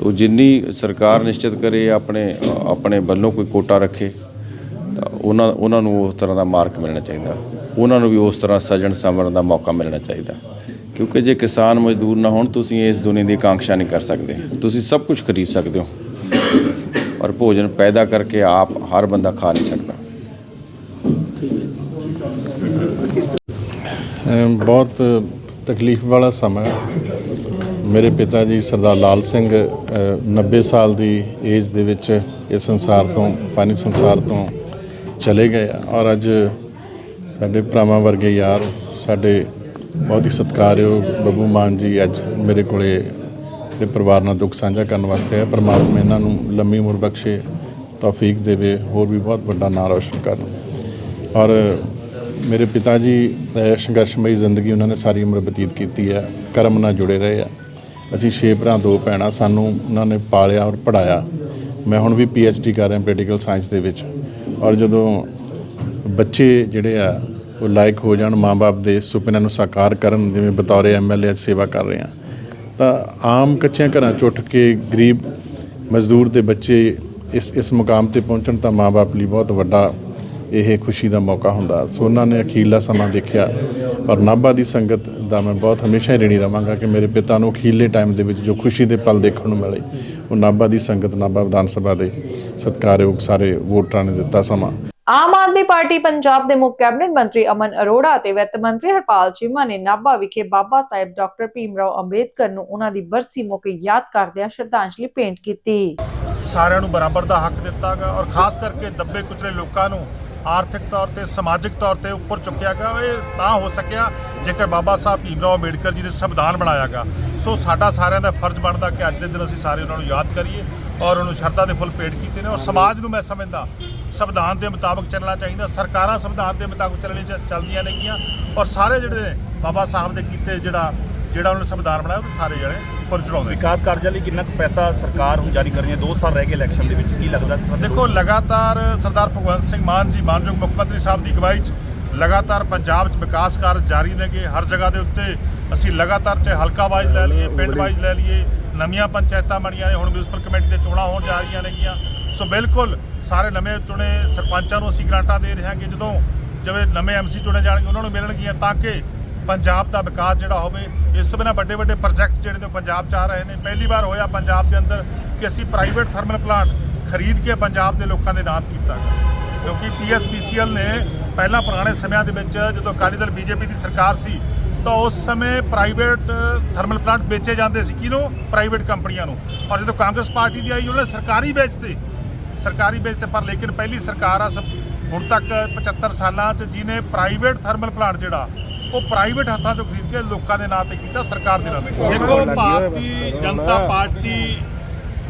Speaker 11: ਉਹ ਜਿੰਨੀ ਸਰਕਾਰ ਨਿਸ਼ਚਿਤ ਕਰੇ, ਆਪਣੇ ਆਪਣੇ ਵੱਲੋਂ ਕੋਈ ਕੋਟਾ ਰੱਖੇ, ਤਾਂ ਉਹਨਾਂ ਉਹਨਾਂ ਨੂੰ ਉਸ ਤਰ੍ਹਾਂ ਦਾ ਮਾਰਕ ਮਿਲਣਾ ਚਾਹੀਦਾ। ਉਹਨਾਂ ਨੂੰ ਵੀ ਉਸ ਤਰ੍ਹਾਂ ਸਜਣ ਸਮਰਨ ਦਾ ਮੌਕਾ ਮਿਲਣਾ ਚਾਹੀਦਾ। ਕਿਉਂਕਿ ਜੇ ਕਿਸਾਨ ਮਜ਼ਦੂਰ ਨਾ ਹੋਣ ਤੁਸੀਂ ਇਸ ਦੁਨੀਆ ਦੀ ਆਕਾਂक्षा ਨਹੀਂ ਕਰ ਸਕਦੇ। ਤੁਸੀਂ ਸਭ ਕੁਝ ਖਰੀਦ ਸਕਦੇ ਹੋ। ਔਰ ਭੋਜਨ ਪੈਦਾ ਕਰਕੇ ਆਪ ਹਰ ਬੰਦਾ ਖਾ ਨਹੀਂ ਸਕਦਾ।
Speaker 12: ਬਹੁਤ ਤਕਲੀਫ ਵਾਲਾ ਸਮਾਂ ਮੇਰੇ ਪਿਤਾ ਜੀ ਸਰਦਾਰ ਲਾਲ ਸਿੰਘ ਅ, 90 ਸਾਲ ਦੀ ਏਜ ਦੇ ਵਿੱਚ ਇਸ ਸੰਸਾਰ ਤੋਂ ਫਾਨੀ ਸੰਸਾਰ ਤੋਂ ਚਲੇ ਗਏ ਔਰ ਅੱਜ ਸਾਡੇ ਭਰਾਵਾਂ ਵਰਗੇ ਯਾਰ ਸਾਡੇ ਬਹੁਤ ਹੀ ਸਤਿਕਾਰਯੋਗ ਬੱਬੂ ਮਾਨ ਜੀ ਅੱਜ ਮੇਰੇ ਕੋਲੇ ਆਪਣੇ ਪਰਿਵਾਰ ਨਾਲ ਦੁੱਖ ਸਾਂਝਾ ਕਰਨ ਵਾਸਤੇ ਹੈ ਪਰਮਾਤਮਾ ਇਹਨਾਂ ਨੂੰ ਲੰਮੀ ਉਮਰ ਬਖਸ਼ੇ ਤੌਫੀਕ ਦੇਵੇ ਹੋਰ ਵੀ ਬਹੁਤ ਵੱਡਾ ਨਾਂ ਰੌਸ਼ਨ ਕਰਨ। ਔਰ ਮੇਰੇ ਪਿਤਾ ਜੀ ਅ, ਸੰਘਰਸ਼ਮਈ ਜ਼ਿੰਦਗੀ ਉਹਨਾਂ ਨੇ ਸਾਰੀ ਉਮਰ ਬਤੀਤ ਕੀਤੀ ਹੈ। ਕਰਮ ਨਾਲ ਜੁੜੇ ਰਹੇ ਆ। ਅਸੀਂ ਛੇ ਭਰਾ ਦੋ ਭੈਣਾਂ ਸਾਨੂੰ ਉਹਨਾਂ ਨੇ ਪਾਲਿਆ ਔਰ ਪੜਾਇਆ ਮੈਂ ਹੁਣ ਵੀ ਡੀ ਕਰ ਰਿਹਾ ਪੋਲੀਟੀਕਲ ਸਾਇੰਸ ਦੇ ਵਿੱਚ। ਔਰ ਜਦੋਂ ਬੱਚੇ ਜਿਹੜੇ ਆ ਉਹ ਲਾਇਕ ਹੋ ਜਾਣ ਮਾਪੇ ਦੇ ਸੁਪਨਿਆਂ ਨੂੰ ਸਾਕਾਰ ਕਰਨ, ਜਿਵੇਂ ਬਤੌਰੇ ਐਮਐਲਏ ਸੇਵਾ ਕਰ ਰਹੇ ਆ ਤਾਂ ਆਮ ਕੱਚਿਆਂ ਘਰਾਂ ਚ ਉੱਠ ਕੇ ਗਰੀਬ ਮਜ਼ਦੂਰ ਦੇ ਬੱਚੇ ਇਸ ਇਸ ਮੁਕਾਮ ਤੇ ਪਹੁੰਚਣ ਤਾਂ ਮਾਪੇ ਲਈ ਬਹੁਤ ਵੱਡਾ ਇਹ ਖੁਸ਼ੀ ਦਾ ਮੌਕਾ ਹੁੰਦਾ। ਸੋ ਉਹਨਾਂ ਨੇ ਅਖੀਰਲਾ ਸਮਾਂ ਦੇਖਿਆ ਔਰ ਨਾਭਾ ਦੀ ਸੰਗਤ ਦਾ ਮੈਂ ਬਹੁਤ ਹਮੇਸ਼ਾ ਹੀ ਰਣੀ ਰਵਾਂਗਾ ਕਿ ਮੇਰੇ ਪਿਤਾ ਨੂੰ ਅਖੀਰਲੇ ਟਾਈਮ ਦੇ ਵਿੱਚ ਜੋ ਖੁਸ਼ੀ ਦੇ ਪਲ ਦੇਖਣ ਨੂੰ ਮਿਲੇ, ਉਹ ਨਾਭਾ ਦੀ ਸੰਗਤ, ਨਾਭਾ ਵਿਧਾਨ ਸਭਾ ਦੇ ਸਤਿਕਾਰਯੋਗ ਸਾਰੇ ਵੋਟਰਾਂ ਨੇ ਦਿੱਤਾ ਸਮਾਂ।
Speaker 1: ਆਮ ਆਦਮੀ ਪਾਰਟੀ ਪੰਜਾਬ ਦੇ ਮੁੱਖ ਕੈਬਨਿਟ ਮੰਤਰੀ ਅਮਨ ਅਰੋੜਾ ਅਤੇ ਵਿੱਤ ਮੰਤਰੀ ਹਰਪਾਲ ਚੀਮਾ ਨੇ ਨਾਭਾ ਵਿਖੇ ਬਾਬਾ ਸਾਹਿਬ ਡਾਕਟਰ ਭੀਮਰਾਓ ਅੰਬੇਦਕਰ ਨੂੰ ਉਹਨਾਂ ਦੀ ਬਰਸੀ ਮੌਕੇ ਯਾਦ ਕਰਦਿਆਂ ਸ਼ਰਧਾਂਜਲੀ ਭੇਂਟ ਕੀਤੀ।
Speaker 2: ਸਾਰਿਆਂ ਨੂੰ ਬਰਾਬਰ ਦਾ ਹੱਕ ਦਿੱਤਾ ਗਿਆ ਔਰ ਖਾਸ ਕਰਕੇ ਦੱਬੇ ਕੁਚਲੇ ਲੋਕਾਂ ਨੂੰ ਆਰਥਿਕ ਤੌਰ ਤੇ, ਸਮਾਜਿਕ ਤੌਰ ਤੇ ਉੱਪਰ ਚੁੱਕਿਆ ਗਿਆ ਇਹ ਤਾਂ ਹੋ ਸਕਿਆ ਜੇਕਰ ਬਾਬਾ ਸਾਹਿਬ ਭੀਮਰਾਓ ਅੰਬੇਡਕਰ ਜੀ ਨੇ ਸੰਵਿਧਾਨ ਬਣਾਇਆ ਗਿਆ ਸੋ ਸਾਡਾ ਸਾਰਿਆਂ ਦਾ ਫਰਜ਼ ਬਣਦਾ ਕਿ ਅੱਜ ਦੇ ਦਿਨ ਅਸੀਂ ਸਾਰੇ ਉਹਨਾਂ ਨੂੰ ਯਾਦ ਕਰੀਏ ਔਰ ਉਹਨੂੰ ਸ਼ਰਧਾ ਦੇ ਫੁੱਲ ਭੇਟ ਕੀਤੇ ਨੇ ਔਰ ਸਮਾਜ ਨੂੰ ਮੈਂ ਸਮਝਦਾ ਸੰਵਿਧਾਨ ਦੇ ਮੁਤਾਬਕ ਚੱਲਣਾ ਚਾਹੀਦਾ। ਸਰਕਾਰਾਂ ਸੰਵਿਧਾਨ ਦੇ ਮੁਤਾਬਕ ਚੱਲਣੀ ਚੱਲਦੀਆਂ ਨੇਗੀਆਂ। ਔਰ ਸਾਰੇ ਜਿਹੜੇ ਨੇ ਬਾਬਾ ਸਾਹਿਬ ਦੇ ਕੀਤੇ ਜਿਹੜਾ ਜਿਹੜਾ ਉਹਨਾਂ ਨੇ ਸੰਵਿਧਾਨ ਬਣਾਇਆ ਉਹ ਸਾਰੇ ਜਿਹੜੇ ਫੁੱਲ ਚੜਾਉਂਦੇ
Speaker 13: ਵਿਕਾਸ ਕਾਰਜਾਂ ਲਈ ਕਿੰਨਾ ਕੁ ਪੈਸਾ ਸਰਕਾਰ ਹੁਣ ਜਾਰੀ ਕਰ ਰਹੀ ਹੈ? 2 ਸਾਲ ਰਹਿ ਗਏ ਇਲੈਕਸ਼ਨ ਦੇ ਵਿੱਚ। ਕੀ ਲੱਗਦਾ
Speaker 2: ਦੇਖੋ ਲਗਾਤਾਰ ਸਰਦਾਰ ਭਗਵੰਤ ਸਿੰਘ ਮਾਨ ਜੀ ਮਾਨਯੋਗ ਮੁੱਖ ਮੰਤਰੀ ਸਾਹਿਬ ਦੀ ਅਗਵਾਈ 'ਚ ਲਗਾਤਾਰ ਪੰਜਾਬ 'ਚ ਵਿਕਾਸ ਕਾਰਜ ਜਾਰੀ ਨੇਗੇ। ਹਰ ਜਗ੍ਹਾ ਦੇ ਉੱਤੇ ਅਸੀਂ ਲਗਾਤਾਰ ਚਾਹੇ ਹਲਕਾ ਵਾਈਜ਼ ਲੈ ਲਈਏ ਪਿੰਡ ਵਾਈਜ਼ ਲੈ ਲਈਏ। ਨਵੀਆਂ ਪੰਚਾਇਤਾਂ ਬਣੀਆਂ ਨੇ। ਹੁਣ ਮਿਊਨਿਸਪਲ ਕਮੇਟੀ ਦੇ ਚੋਣਾਂ ਹੋਣ ਜਾ ਰਹੀਆਂ ਨੇਗੀਆਂ। ਸੋ ਬਿਲਕੁਲ ਸਾਰੇ ਨਵੇਂ ਚੁਣੇ ਸਰਪੰਚਾਂ ਨੂੰ ਅਸੀਂ ਗ੍ਰਾਂਟਾਂ ਦੇ ਰਹੇ ਹਾਂ ਕਿ ਜਦੋਂ ਜਿਵੇਂ ਨਵੇਂ ਐਮਸੀ ਚੁਣੇ ਜਾਣਗੇ, ਉਹਨਾਂ ਨੂੰ ਮਿਲਣਗੀਆਂ ਤਾਂ ਕਿ ਪੰਜਾਬ ਦਾ ਵਿਕਾਸ ਜਿਹੜਾ ਹੋਵੇ, ਇਸ ਤੋਂ ਬਿਨਾਂ ਵੱਡੇ ਵੱਡੇ ਪ੍ਰੋਜੈਕਟ ਜਿਹੜੇ ਨੇ ਉਹ ਪੰਜਾਬ 'ਚ ਆ ਰਹੇ ਨੇ। ਪਹਿਲੀ ਵਾਰ ਹੋਇਆ ਪੰਜਾਬ ਦੇ ਅੰਦਰ ਕਿ ਅਸੀਂ ਪ੍ਰਾਈਵੇਟ ਥਰਮਲ ਪਲਾਂਟ ਖਰੀਦ ਕੇ ਪੰਜਾਬ ਦੇ ਲੋਕਾਂ ਦੇ ਨਾਮ ਕੀਤਾ। ਕਿਉਂਕਿ ਪੀਐਸਪੀਸੀਐਲ ਨੇ ਪਹਿਲਾਂ ਪੁਰਾਣੇ ਸਮਿਆਂ ਦੇ ਵਿੱਚ ਜਦੋਂ ਅਕਾਲੀ ਦਲ ਬੀਜੇਪੀ ਦੀ ਸਰਕਾਰ ਸੀ, ਤਾਂ ਉਸ ਸਮੇਂ ਪ੍ਰਾਈਵੇਟ ਥਰਮਲ ਪਲਾਂਟ ਵੇਚੇ ਜਾਂਦੇ ਸੀ। ਕਿਹਨੂੰ? ਪ੍ਰਾਈਵੇਟ ਕੰਪਨੀਆਂ ਨੂੰ। ਔਰ ਜਦੋਂ ਕਾਂਗਰਸ ਪਾਰਟੀ ਦੀ ਆਈ, ਉਹਨੇ ਸਰਕਾਰੀ ਵੇਚਤੇ। ਸਰਕਾਰੀ ਵੇਚਤੇ ਪਰ ਲੇਕਿਨ ਪਹਿਲੀ ਸਰਕਾਰ ਆ ਹੁਣ ਤੱਕ 75 ਸਾਲਾਂ 'ਚ ਜਿਹਨੇ ਪ੍ਰਾਈਵੇਟ ਥਰਮਲ ਪਲਾਂਟ ਜਿਹੜਾ ਉਹ ਪ੍ਰਾਈਵੇਟ ਹੱਥਾਂ 'ਚੋਂ ਖਰੀਦ ਕੇ ਲੋਕਾਂ ਦੇ ਨਾਂ ਤੇ ਕੀਤਾ ਸਰਕਾਰ ਦੇ ਨਾਂ ਤੇ। ਦੇਖੋ ਭਾਰਤੀ ਜਨਤਾ ਪਾਰਟੀ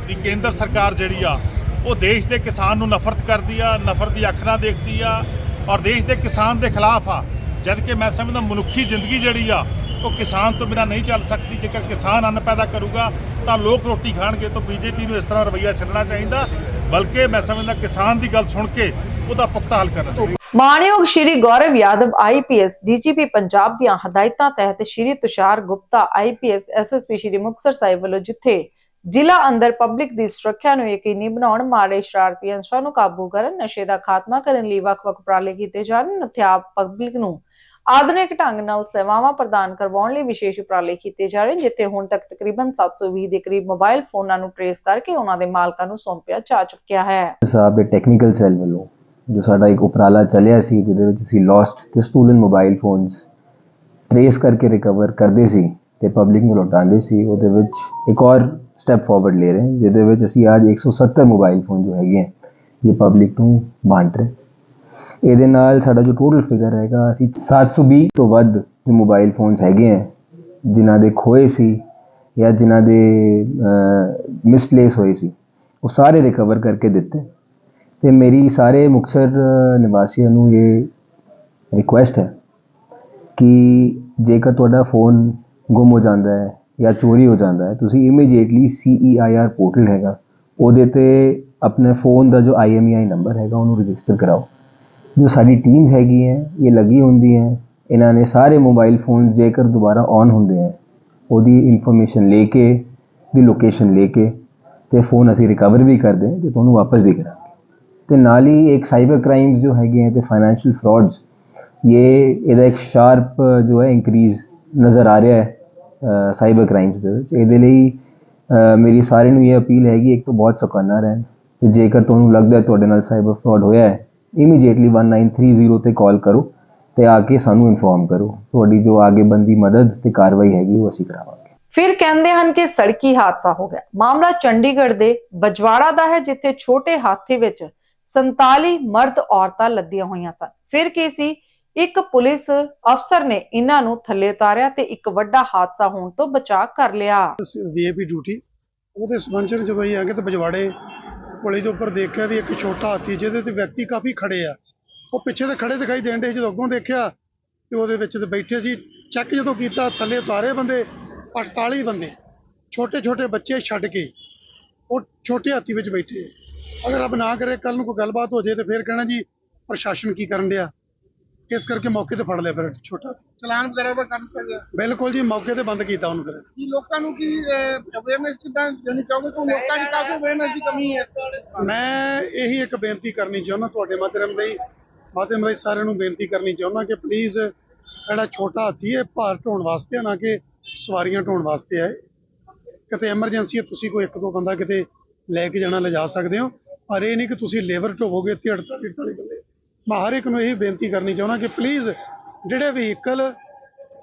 Speaker 2: ਦੀ ਕੇਂਦਰ ਸਰਕਾਰ ਜਿਹੜੀ ਆ ਉਹ ਦੇਸ਼ ਦੇ ਕਿਸਾਨ ਨੂੰ ਨਫ਼ਰਤ ਕਰਦੀ ਆ ਨਫ਼ਰਤ ਦੀ ਅੱਖ ਨਾਲ ਦੇਖਦੀ ਆ ਔਰ ਦੇਸ਼ ਦੇ ਕਿਸਾਨ ਦੇ ਖਿਲਾਫ ਆ। ਜਦ ਕਿ ਮੈਂ ਸਮਝਦਾ ਮਨੁੱਖੀ ਜ਼ਿੰਦਗੀ ਜਿਹੜੀ ਆ ਉਹ ਕਿਸਾਨ ਤੋਂ ਬਿਨਾਂ ਨਹੀਂ ਚੱਲ ਸਕਦੀ। ਜੇਕਰ ਕਿਸਾਨ ਅੰਨ ਪੈਦਾ ਕਰੂਗਾ ਤਾਂ ਲੋਕ ਰੋਟੀ ਖਾਣਗੇ ਤਾਂ ਬੀਜੇਪੀ ਨੂੰ ਇਸ ਤਰ੍ਹਾਂ ਰਵੱਈਆ ਛੱਡਣਾ ਚਾਹੀਦਾ। ਬਲਕਿ ਮੈਂ ਸਮਝਦਾ ਕਿਸਾਨ ਦੀ ਗੱਲ ਸੁਣ ਕੇ ਉਹਦਾ ਪੁਖਤਾ ਹੱਲ ਕਰਨਾ
Speaker 1: ਮਾਨਯੋਗ ਸ਼੍ਰੀ ਗੌਰਵ ਯਾਦਵ ਆਈਪੀਐਸ ਡੀਜੀਪੀ ਪੰਜਾਬ ਦੀਆਂ ਹਦਾਇਤਾਂ ਤਹਿਤ ਸ਼੍ਰੀ ਤੁਸ਼ਾਰ ਗੁਪਤਾ ਆਈਪੀਐਸ ਐਸਐਸਪੀ ਸ਼੍ਰੀ ਮੁਕਤਸਰ ਸਾਹਿਬ ਵੱਲੋਂ ਜਿੱਥੇ ਜ਼ਿਲ੍ਹਾ ਅੰਦਰ ਪਬਲਿਕ ਦੀ ਸੁਰੱਖਿਆ ਨੂੰ ਯਕੀਨੀ ਬਣਾਉਣ, ਮਾੜੇ ਸ਼ਰਾਰਤੀ ਅੰਸ਼ਾਂ ਨੂੰ ਕਾਬੂ ਕਰਨ, ਨਸ਼ੇ ਦਾ ਖਾਤਮਾ ਕਰਨ ਲਈ ਵੱਖ-ਵੱਖ ਉਪਰਾਲੇ ਕੀਤੇ ਜਾਣ, ਅਤੇ ਪਬਲਿਕ ਨੂੰ ਆਧੁਨਿਕ ਢੰਗ ਨਾਲ ਸੇਵਾਵਾਂ ਪ੍ਰਦਾਨ ਕਰਵਾਉਣ ਲਈ ਵਿਸ਼ੇਸ਼ ਉਪਰਾਲੇ ਕੀਤੇ ਜਾ ਰਹੇ ਜਿੱਥੇ ਹੁਣ ਤੱਕ ਤਕਰੀਬਨ 720 ਦੇ ਕਰੀਬ ਮੋਬਾਈਲ ਫੋਨਾਂ ਨੂੰ ਟਰੇਸ ਕਰਕੇ ਉਹਨਾਂ ਦੇ ਮਾਲਕਾਂ ਨੂੰ ਸੌਂਪਿਆ ਜਾ ਚੁੱਕਿਆ ਹੈ।
Speaker 14: ਸਾਹਿਬ ਦੇ ਟੈਕਨੀਕਲ ਸੈੱਲ ਵੱਲੋਂ ਜੋ ਸਾਡਾ ਇੱਕ ਉਪਰਾਲਾ ਚੱਲਿਆ ਸੀ, ਜਿਹਦੇ ਵਿੱਚ ਅਸੀਂ ਲੋਸਟ ਤੇ ਸਟੂਲਨ ਮੋਬਾਈਲ ਫੋਨਸ ਟਰੇਸ ਕਰਕੇ ਰਿਕਵਰ ਕਰਦੇ ਸੀ ਤੇ ਪਬਲਿਕ ਨੂੰ ਲੁਟਾਉਂਦੇ ਸੀ, ਉਹਦੇ ਵਿੱਚ ਇੱਕ ਔਰ ਸਟੈਪ ਫਾਰਵਰਡ ਲੈ ਰਹੇ ਹਾਂ ਜਿਹਦੇ ਵਿੱਚ ਅਸੀਂ ਅੱਜ 170 ਮੋਬਾਈਲ ਫੋਨ ਜੋ ਹੈਗੇ ਹੈ ਇਹ ਪਬਲਿਕ ਨੂੰ ਵੰਡ ਰਹੇ ਇਹਦੇ ਨਾਲ ਸਾਡਾ ਜੋ ਟੋਟਲ ਫਿਗਰ ਹੈਗਾ, ਅਸੀਂ 720 ਤੋਂ ਵੱਧ ਜੋ ਮੋਬਾਈਲ ਫੋਨਸ ਹੈਗੇ ਹੈ ਜਿਨ੍ਹਾਂ ਦੇ ਖੋਏ ਸੀ ਜਾਂ ਜਿਨ੍ਹਾਂ ਦੇ ਮਿਸਪਲੇਸ ਹੋਏ ਸੀ, ਉਹ ਸਾਰੇ ਰਿਕਵਰ ਕਰਕੇ ਦਿੱਤੇ। ਤੇ ਮੇਰੀ ਸਾਰੇ ਮੁਕਤਸਰ ਨਿਵਾਸੀਆਂ ਨੂੰ ਇਹ ਰਿਕੁਐਸਟ ਹੈ ਕਿ ਜੇਕਰ ਤੁਹਾਡਾ ਫੋਨ ਗੁੰਮ ਹੋ ਜਾਂਦਾ ਹੈ ਜਾਂ ਚੋਰੀ ਹੋ ਜਾਂਦਾ ਹੈ, ਤੁਸੀਂ ਇਮੀਡੀਏਟਲੀ CEIR ਪੋਰਟਲ ਹੈਗਾ, ਉਹਦੇ ਤੇ ਆਪਣੇ ਫੋਨ ਦਾ ਜੋ IMEI ਨੰਬਰ ਹੈਗਾ, ਉਹਨੂੰ ਰਜਿਸਟਰ ਕਰਾਓ। ਜੋ ਸਾਡੀ ਟੀਮਸ ਹੈਗੀ ਹੈ, ਇਹ ਲੱਗੀ ਹੁੰਦੀ ਹੈ, ਇਹਨਾਂ ਨੇ ਸਾਰੇ ਮੋਬਾਈਲ ਫੋਨ ਜੇਕਰ ਦੁਬਾਰਾ ਔਨ ਹੁੰਦੇ ਹੈ, ਉਹਦੀ ਇਨਫੋਰਮੇਸ਼ਨ ਲੈ ਕੇ, ਦੀ ਲੋਕੇਸ਼ਨ ਲੈ ਕੇ, ਤੇ ਫੋਨ ਅਸੀਂ ਰਿਕਵਰ ਵੀ ਕਰਦੇ ਹਾਂ, ਤੇ ਤੁਹਾਨੂੰ ਵਾਪਸ ਵੀ ਕਰਾਂਗੇ। ਤੇ ਨਾਲ ਹੀ ਇੱਕ ਸਾਈਬਰ ਕ੍ਰਾਈਮਸ ਜੋ ਹੈਗੇ ਹੈ, ਤੇ ਫਾਈਨੈਂਸ਼ੀਅਲ ਫਰਾਡਸ ਇਹ, ਇਹਦਾ ਇੱਕ ਸ਼ਾਰਪ ਜੋ ਹੈ ਇਨਕਰੀਜ਼ ਨਜ਼ਰ ਆ ਰਿਹਾ ਹੈ ਸਾਈਬਰ ਕ੍ਰਾਈਮਸ ਦੇ ਵਿੱਚ। ਇਹਦੇ ਲਈ ਮੇਰੀ ਸਾਰਿਆਂ ਨੂੰ ਇਹ ਅਪੀਲ ਹੈਗੀ ਇੱਕ ਤਾਂ ਬਹੁਤ ਚੌਕੰਨਾ ਰਹਿਣ। ਤੇ ਜੇਕਰ ਤੁਹਾਨੂੰ ਲੱਗਦਾ ਤੁਹਾਡੇ ਨਾਲ ਸਾਈਬਰ ਫਰਾਡ ਹੋਇਆ ਹੈ ਇਮੀਡੀਏਟਲੀ 1930 ਤੇ ਕਾਲ ਕਰੋ ਤੇ ਆ ਕੇ ਸਾਨੂੰ ਇਨਫੋਰਮ ਕਰੋ। ਤੁਹਾਡੀ ਜੋ ਆਗੇ ਬੰਦੀ ਮਦਦ ਤੇ ਕਾਰਵਾਈ ਹੈਗੀ ਉਹ ਅਸੀਂ ਕਰਾਵਾਂਗੇ।
Speaker 1: ਫਿਰ ਕਹਿੰਦੇ ਹਨ ਕਿ ਸੜਕੀ ਹਾਦਸਾ ਹੋ ਗਿਆ। ਮਾਮਲਾ ਚੰਡੀਗੜ੍ਹ ਦੇ ਬਜਵਾੜਾ ਦਾ ਹੈ ਜਿੱਥੇ ਛੋਟੇ ਹਾਥੀ ਵਿੱਚ 47 ਮਰਦ ਔਰਤਾਂ ਲੱਦੀਆਂ ਹੋਈਆਂ ਸਨ। ਫਿਰ ਕੀ ਸੀ? ਇੱਕ ਪੁਲਿਸ ਅਫਸਰ ਨੇ ਇਹਨਾਂ ਨੂੰ ਥੱਲੇ ਉਤਾਰਿਆ ਤੇ ਇੱਕ ਵੱਡਾ ਹਾਦਸਾ ਹੋਣ ਤੋਂ ਬਚਾ ਕਰ ਲਿਆ।
Speaker 5: ਵੀਆਈਪੀ ਡਿਊਟੀ ਉਹਦੇ ਸੰਬੰਧ ਚ ਜਦੋਂ ਅਸੀਂ ਆ ਗਏ ਤੇ ਬਜਵਾੜੇ ਪੁਲੀ ਦੇ ਉੱਪਰ ਦੇਖਿਆ ਵੀ ਇੱਕ ਛੋਟਾ ਹਾਥੀ, ਜਿਹਦੇ ਤੇ ਵਿਅਕਤੀ ਕਾਫੀ ਖੜੇ ਆ। ਉਹ ਪਿੱਛੇ ਤੇ ਖੜੇ ਦਿਖਾਈ ਦੇਣ ਦੇ ਜਦੋਂ ਅੱਗੋਂ ਦੇਖਿਆ ਤੇ ਉਹਦੇ ਵਿੱਚ ਤੇ ਬੈਠੇ ਸੀ। ਚੈੱਕ ਜਦੋਂ ਕੀਤਾ, ਥੱਲੇ ਉਤਾਰੇ ਬੰਦੇ 48 ਬੰਦੇ ਛੋਟੇ ਛੋਟੇ ਬੱਚੇ ਛੱਡ ਕੇ, ਉਹ ਛੋਟੇ ਹਾਥੀ ਵਿੱਚ ਬੈਠੇ। ਅਗਰ ਰੱਬ ਨਾ ਕਰੇ ਕੱਲ ਨੂੰ ਕੋਈ ਗੱਲਬਾਤ ਹੋ ਜਾਏ ਤੇ ਫਿਰ ਕਹਿਣਾ ਜੀ, ਪ੍ਰਸ਼ਾਸਨ ਕੀ ਕਰਨ ਡਿਆ? ਇਸ ਕਰਕੇ ਮੌਕੇ ਤੇ ਫੜ ਲਿਆ ਫਿਰ ਛੋਟਾ।
Speaker 6: ਚਲਾਨ ਵਗੈਰਾ ਦਾ ਕੰਮ ਕਰ ਰਿਹਾ।
Speaker 5: ਬਿਲਕੁਲ ਜੀ ਮੌਕੇ ਤੇ ਬੰਦ ਕੀਤਾ ਉਹਨੂੰ ਫਿਰ
Speaker 6: ਕੀ ਲੋਕਾਂ ਨੂੰ ਕੀ ਅਵੇਅਰਨੈਸ ਕਿਦਾਂ ਦੇਣੀ ਚਾਹੋਗੇ? ਕਿ ਲੋਕਾਂ 'ਚ ਕਾਫੀ ਅਵੇਅਰਨੈਸ ਦੀ ਕਮੀ ਹੈ
Speaker 5: ਮੈਂ ਇਹੀ ਇੱਕ ਬੇਨਤੀ ਕਰਨੀ ਚਾਹੁੰਦਾ ਤੁਹਾਡੇ ਮਾਧਿਅਮ ਰਾਹੀਂ ਮਾਧਿਅਮ ਰਾਹੀਂ ਸਾਰਿਆਂ ਨੂੰ ਬੇਨਤੀ ਕਰਨੀ ਚਾਹੁੰਦਾ ਕਿ ਪਲੀਜ਼ ਜਿਹੜਾ ਛੋਟਾ ਹਾਥੀ ਹੈ ਭਾਰ ਢੋਣ ਵਾਸਤੇ ਨਾ ਕਿ ਸਵਾਰੀਆਂ ਢੋਣ ਵਾਸਤੇ ਹੈ ਕਿਤੇ ਐਮਰਜੈਂਸੀ ਹੈ ਤੁਸੀਂ ਕੋਈ ਇੱਕ ਦੋ ਬੰਦਾ ਕਿਤੇ ਲੈ ਕੇ ਜਾਣਾ ਲਿਜਾ ਸਕਦੇ ਹੋ। ਪਰ ਇਹ ਨਹੀਂ ਕਿ ਤੁਸੀਂ ਲੇਬਰ ਢੋਵੋਗੇ ਤੇ 48 48 ਬੰਦੇ। ਮੈਂ ਹਰ ਇੱਕ ਨੂੰ ਇਹ ਬੇਨਤੀ ਕਰਨੀ ਚਾਹੁੰਦਾ ਕਿ ਪਲੀਜ਼ ਜਿਹੜੇ ਵਹੀਕਲ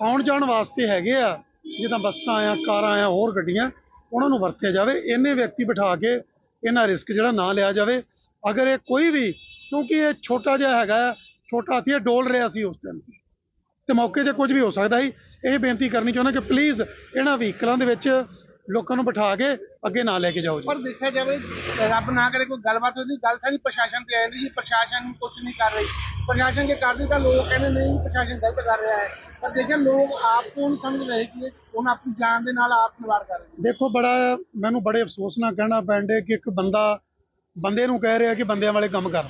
Speaker 5: ਆਉਣ ਜਾਣ ਵਾਸਤੇ ਹੈਗੇ ਆ ਜਿੱਦਾਂ ਬੱਸਾਂ ਆ ਕਾਰਾਂ ਆ ਹੋਰ ਗੱਡੀਆਂ ਉਹਨਾਂ ਨੂੰ ਵਰਤਿਆ ਜਾਵੇ ਇੰਨੇ ਵਿਅਕਤੀ ਬਿਠਾ ਕੇ ਇਹਨਾਂ ਰਿਸਕ ਜਿਹੜਾ ਨਾ ਲਿਆ ਜਾਵੇ। ਅਗਰ ਇਹ ਕੋਈ ਵੀ ਕਿਉਂਕਿ ਇਹ ਛੋਟਾ ਜਿਹਾ ਹੈਗਾ ਆ, ਛੋਟਾ ਹਾਥੀ ਇਹ ਡੋਲ ਰਿਹਾ ਸੀ ਉਸ ਟਾਈਮ ਤੇ। ਤੇ ਮੌਕੇ 'ਤੇ ਕੁਝ ਵੀ ਹੋ ਸਕਦਾ ਸੀ। ਇਹ ਬੇਨਤੀ ਕਰਨੀ ਚਾਹੁੰਦਾ ਕਿ ਪਲੀਜ਼ ਇਹਨਾਂ ਵਹੀਕਲਾਂ ਦੇ ਵਿੱਚ ਲੋਕਾਂ ਨੂੰ ਬਿਠਾ ਕੇ ਅੱਗੇ ਨਾ ਲੈ ਕੇ ਜਾਓ ਜੀ।
Speaker 6: ਪਰ ਦੇਖਿਆ ਜਾਵੇ ਰੱਬ ਨਾ ਕਰੇ ਕੋਈ ਗੱਲਬਾਤ ਹੋਈ ਗੱਲ ਸਾਰੀ ਪ੍ਰਸ਼ਾਸਨ ਤੇ ਆਉਂਦੀ ਜੀ ਪ੍ਰਸ਼ਾਸਨ ਕੁਝ ਨਹੀਂ ਕਰ ਰਹੀ। ਪ੍ਰਸ਼ਾਸਨ ਜੇ ਕਰਦੀ ਤਾਂ ਲੋਕ ਕਹਿੰਦੇ ਨਹੀਂ ਪ੍ਰਸ਼ਾਸਨ ਗਲਤ ਕਰ ਰਿਹਾ ਹੈ। ਪਰ ਦੇਖਿਆ ਲੋਕ ਆਪ ਨਹੀਂ ਸਮਝ ਰਹੇ ਕਿ ਉਹਨਾਂ ਆਪਣੀ ਜਾਨ ਦੇ ਨਾਲ ਆਪ ਨਿਵਾਰ ਕਰ ਰਹੇ ਨੇ।
Speaker 5: ਦੇਖੋ ਬੜਾ ਮੈਨੂੰ ਬੜੇ ਅਫਸੋਸ ਨਾਲ ਕਹਿਣਾ ਪੈਂਦੇ ਕਿ ਇੱਕ ਬੰਦਾ ਬੰਦੇ ਨੂੰ ਕਹਿ ਰਿਹਾ ਕਿ ਬੰਦਿਆਂ ਵਾਲੇ ਕੰਮ ਕਰ।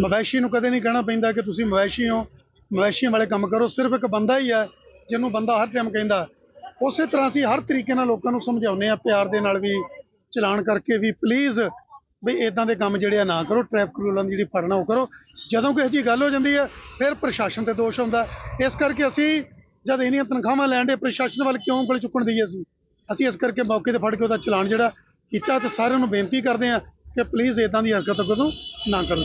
Speaker 5: ਮਵੈਸ਼ੀ ਨੂੰ ਕਦੇ ਨਹੀਂ ਕਹਿਣਾ ਪੈਂਦਾ ਕਿ ਤੁਸੀਂ ਮਵੈਸ਼ੀ ਹੋ। ਮਵੈਸ਼ੀਆਂ ਵਾਲੇ ਕੰਮ ਕਰੋ ਸਿਰਫ ਇੱਕ ਬੰਦਾ ਹੀ ਹੈ ਜਿਹਨੂੰ ਬੰਦਾ ਹਰ ਟਾਈਮ ਕਹਿੰਦਾ ਉਸੇ ਤਰ੍ਹਾਂ ਅਸੀਂ ਹਰ ਤਰੀਕੇ ਨਾਲ ਲੋਕਾਂ ਨੂੰ ਸਮਝਾਉਂਦੇ ਆ ਪਿਆਰ ਦੇ ਨਾਲ ਵੀ ਚਲਾਨ ਕਰਕੇ ਵੀ ਪਲੀਜ਼ ਵੀ ਇਦਾਂ ਦੇ ਕੰਮ ਜਿਹੜੇ ਆ ਨਾ ਕਰੋ ਟ੍ਰੈਫਿਕ ਰੂਲਾਂ ਦੀ ਜਿਹੜੀ ਪੜਨਾ ਉਹ ਕਰੋ। ਜਦੋਂ ਕੋਈ ਜੀ ਗੱਲ ਹੋ ਜਾਂਦੀ ਹੈ, ਫਿਰ ਪ੍ਰਸ਼ਾਸਨ ਤੇ ਦੋਸ਼ ਹੁੰਦਾ ਇਸ ਕਰਕੇ ਅਸੀਂ ਜਦ ਇਹਨੀਆਂ ਤਨਖਾਹਾਂ ਲੈਣ ਦੇ ਪ੍ਰਸ਼ਾਸਨ ਵੱਲ ਕਿਉਂ ਉਂਗਲ ਚੁੱਕਣ ਦਈਏ ਅਸੀਂ? ਅਸੀਂ ਇਸ ਕਰਕੇ ਮੌਕੇ ਤੇ ਫੜ ਕੇ ਉਹਦਾ ਚਲਾਨ ਜਿਹੜਾ ਕੀਤਾ ਤੇ ਸਾਰਿਆਂ ਨੂੰ ਬੇਨਤੀ ਕਰਦੇ ਆ ਕਿ ਪਲੀਜ਼ ਇਦਾਂ ਦੀ ਹਰਕਤ ਕਦੋਂ ਨਾ ਕਰੋ।